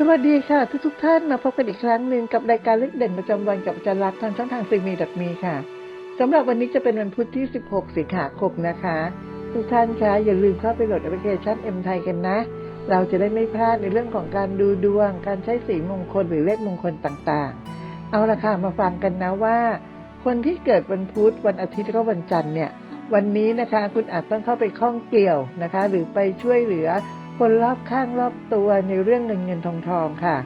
สวัสดีค่ะทุกทุกๆท่านมาพบกันอีกครั้งหนึ่งกับรายการเล็กเด่นประจำวันกับอาจารย์รักทางช่องทางซีมีดับมีค่ะสำหรับวันนี้จะเป็นวันพุธที่ 16 สิงหาคมนะคะ ทุกท่านคะอย่าลืมเข้าไปโหลดแอปพลิเคชัน M ไทยกันนะ เราจะได้ไม่พลาดในเรื่องของการดูดวง การใช้สีมงคลหรือเลขมงคลต่างๆ เอาละค่ะมาฟังกันนะว่า คนที่เกิดวันพุธวันอาทิตย์แล้ววันจันทร์เนี่ยวันนี้นะคะคุณอาจต้องเข้าไปข้องเกี่ยวนะคะ หรือไปช่วยเหลือ คนรอบข้างรอบตัวในเรื่องเงินเงินทองทองค่ะ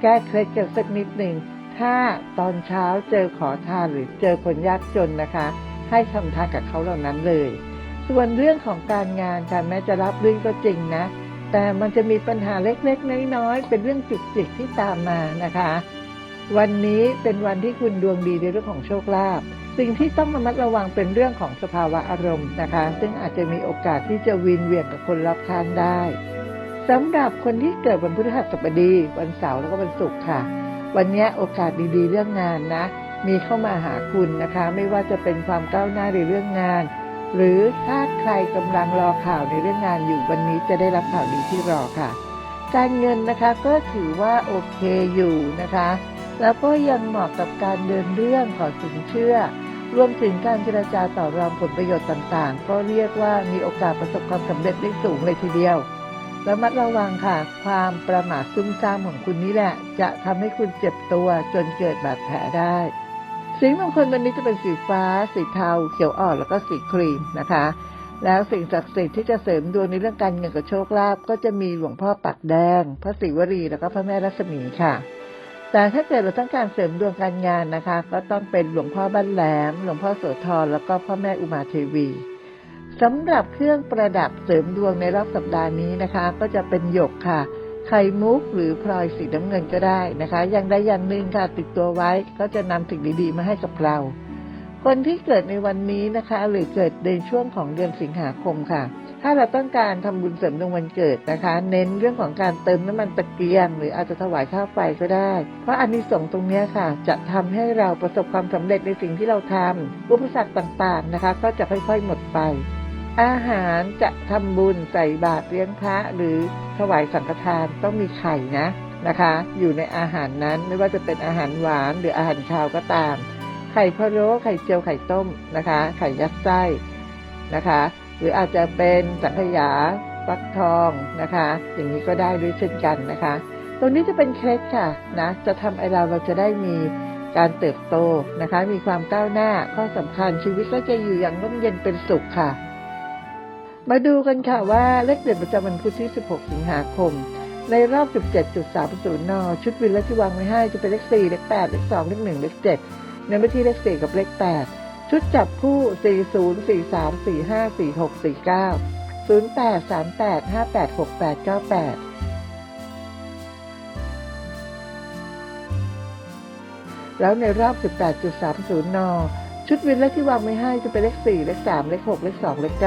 แก้เคล็ดกันสักนิดหนึ่ง ถ้าตอนเช้าเจอขอทานหรือเจอคนยากจนนะคะ ให้ทำทานกับเขาเหล่านั้นเลย ส่วนเรื่องของการงานค่ะแม้จะรับรื่นก็จริงนะ แต่มันจะมีปัญหาเล็กๆน้อยๆเป็นเรื่องจุกจิกที่ตามมานะคะ วันนี้เป็นวันที่คุณดวงดีในเรื่องของโชคลาภสิ่งที่ต้องระมัดระวังเป็นเรื่องของสภาวะอารมณ์นะคะ ซึ่งอาจจะมีโอกาสที่จะวินเวียนกับคนรอบข้างได้ สำหรับคนที่เกิดวันพฤหัสบดี วันเสาร์แล้วก็วันศุกร์ค่ะ วันนี้โอกาสดีๆ เรื่องงานนะ มีเข้ามาหาคุณนะคะ ไม่ว่าจะเป็นความก้าวหน้าในเรื่องงาน หรือถ้าใครกำลังรอข่าวในเรื่องงานอยู่วันนี้จะได้รับข่าวดีที่รอค่ะ การเงินนะคะก็ถือว่าโอเคอยู่นะคะ แล้วก็ยังเหมาะกับการเดินเรื่องขอสินเชื่อรวมถึงการเจรจาต่อรองผลประโยชน์ต่างๆ ก็เรียกว่ามีโอกาสประสบความสำเร็จได้สูงเลยทีเดียว ระมัดระวังค่ะ ความประมาทซุ่มซ่ามของคุณนี่แหละ จะทำให้คุณเจ็บตัวจนเกิดบาดแผลได้สีมงคลวันนี้จะเป็นสีฟ้า สีเทา เขียวอ่อนแล้วก็สีครีมนะคะ แล้วสิ่งศักดิ์สิทธิ์ที่จะเสริมดวงในเรื่องการเงินกับโชคลาภก็จะมีหลวงพ่อปักแดง พระศิวรีแล้วก็พระแม่รัศมีค่ะ แต่ถ้าเกิดเราต้องการเสริมดวงการงานนะคะ ก็ต้องเป็นหลวงพ่อบ้านแหลม หลวงพ่อโสธรแล้วก็พ่อแม่อุมาเทวี สำหรับเครื่องประดับเสริมดวงในรอบสัปดาห์นี้นะคะ ก็จะเป็นหยกค่ะ ไข่มุกหรือพลอยสีน้ำเงินก็ได้นะคะ อย่างใดอย่างหนึ่งค่ะติดตัวไว้ก็จะนำสิ่งดีๆมาให้กับเรา คนที่เกิดในวันนี้นะคะ หรือเกิดในช่วงของเดือนสิงหาคมค่ะ ถ้าเราต้องการทำบุญเสริมดวงวันเกิดนะคะ เน้นเรื่องของการเติมน้ำมันตะเกียง หรืออาจจะถวายค่าวไฟก็ได้ เพราะอันนี้สงส์ตรงนี้ค่ะ จะทำให้เราประสบความสำเร็จในสิ่งที่เราทำอุปสรรคต่างๆนะคะ ก็จะค่อยๆหมดไป อาหารจะทำบุญใส่บาตรเลี้ยงพระหรือถวายสังฆทานต้องมีไข่นะนะคะ อยู่ในอาหารนั้นไม่ว่าจะเป็นอาหารหวานหรืออาหารคาวก็ตาม ไข่พะโล้ไข่เจียวไข่ต้มนะคะ ไข่ยัดไส้นะคะ หรืออาจจะเป็นสังขยาฟักทองนะคะ อย่างนี้ก็ได้ด้วยเช่นกันนะคะ ตรงนี้จะเป็นเคล็ดค่ะนะจะทำให้เราเราจะได้มีการเติบโตนะคะ มีความก้าวหน้าข้อสำคัญชีวิตก็จะอยู่อย่างร่มเย็นเป็นสุขค่ะ มาดูกันค่ะว่าเลขเด่นประจำวันพุธที่ 16 สิงหาคม ในรอบ 17.30 น ชุดวินและที่วางไว้ให้จะเป็นเลข 4 เลข 8 เลข 2 เลข 1 เลข7ในไปที่เลข 4 กับเลข 8 ชุดจับคู่ 40 43 45 46 49 08 38 58 68 98แล้วในรอบ 18.30 น ชุดวินเลขที่วางไว้ให้จะเป็นเลข 4 เลข 3 เลข 6 เลข 2 เลข 9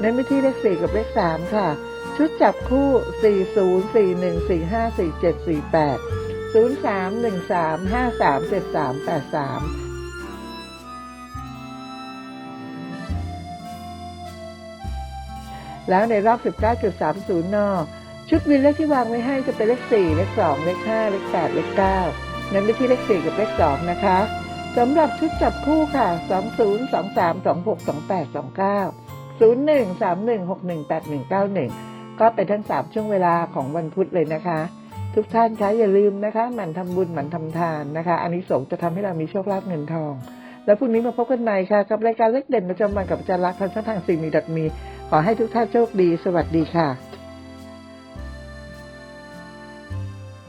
ในไปที่เลข4กับเลข3ค่ะ ชุดจับคู่ 40 41 45 47 48 03 13 53 73 83แล้วในรอบ 19.30 น ชุดวินเลขที่วางไว้ให้จะเป็นเลข 4 เลข 2 เลข 5 เลข 8 เลข 9 นั้นไปที่เลข 4 กับเลข 2 นะคะ สำหรับชุดจับคู่ค่ะ 20 23 26 28 29 01 31 61 81 91 ก็เป็นทั้ง 3 ช่วงเวลาของวันพุธเลยนะคะ ทุกท่านคะอย่าลืมนะคะ หมั่นทำบุญหมั่นทำทานนะคะอันนี้สงจะทำให้เรามีโชคลาภเงินทอง แล้วพรุ่งนี้มาพบกันใหม่ค่ะ กับรายการเล็กเด่นประจำวันกับอาจารย์รักทางช่องทางสิ่งมีดัดมีขอให้ทุกท่านโชคดี สวัสดีค่ะ